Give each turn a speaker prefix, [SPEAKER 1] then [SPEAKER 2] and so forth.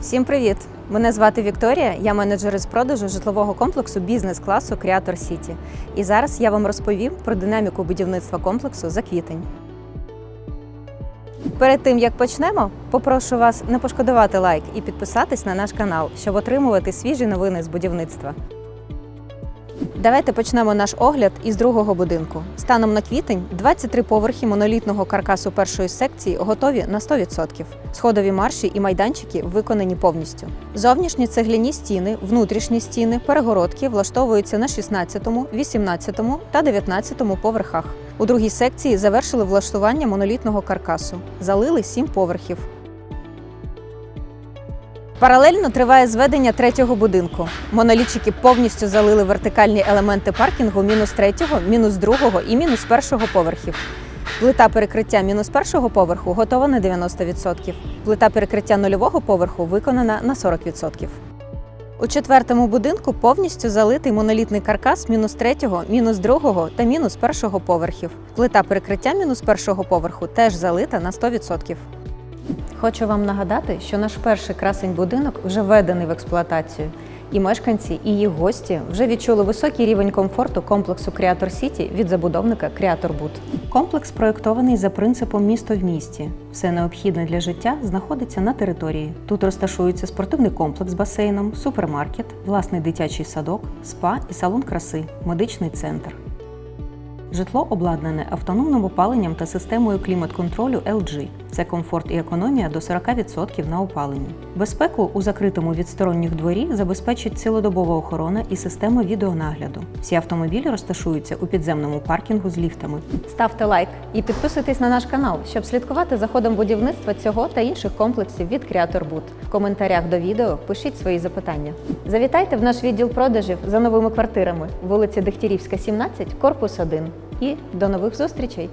[SPEAKER 1] Всім привіт! Мене звати Вікторія, я менеджер із продажу житлового комплексу бізнес-класу Креатор Сіті. І зараз я вам розповім про динаміку будівництва комплексу за квітень. Перед тим як почнемо, попрошу вас не пошкодувати лайк і підписатись на наш канал, щоб отримувати свіжі новини з будівництва. Давайте почнемо наш огляд із другого будинку. Станом на квітень 23 поверхи монолітного каркасу першої секції готові на 100%. Сходові марші і майданчики виконані повністю. Зовнішні цегляні стіни, внутрішні стіни, перегородки влаштовуються на 16, 18 та 19 поверхах. У другій секції завершили влаштування монолітного каркасу. Залили 7 поверхів. Паралельно триває зведення третього будинку. Монолітчики повністю залили вертикальні елементи паркінгу мінус третього, мінус другого і мінус першого поверхів. Плита перекриття мінус першого поверху готова на 90%. Плита перекриття нульового поверху виконана на 40%. У четвертому будинку повністю залитий монолітний каркас мінус третього, мінус другого та мінус першого поверхів. Плита перекриття мінус першого поверху теж залита на 100%. Хочу вам нагадати, що наш перший красень будинок вже введений в експлуатацію, і мешканці і їх гості вже відчули високий рівень комфорту комплексу Creator City від забудовника Boot. Комплекс проєктований за принципом місто в місті. Все необхідне для життя знаходиться на території. Тут розташується спортивний комплекс з басейном, супермаркет, власний дитячий садок, спа і салон краси, медичний центр. Житло обладнане автономним опаленням та системою клімат-контролю LG. Це комфорт і економія до 40% на опаленні. Безпеку у закритому від сторонніх дворі забезпечить цілодобова охорона і система відеонагляду. Всі автомобілі розташуються у підземному паркінгу з ліфтами. Ставте лайк і підписуйтесь на наш канал, щоб слідкувати за ходом будівництва цього та інших комплексів від Creator В коментарях до відео пишіть свої запитання. Завітайте в наш відділ продажів за новими квартирами, вулиця Дегтярівська, 17, корпус 1. І до нових зустрічей!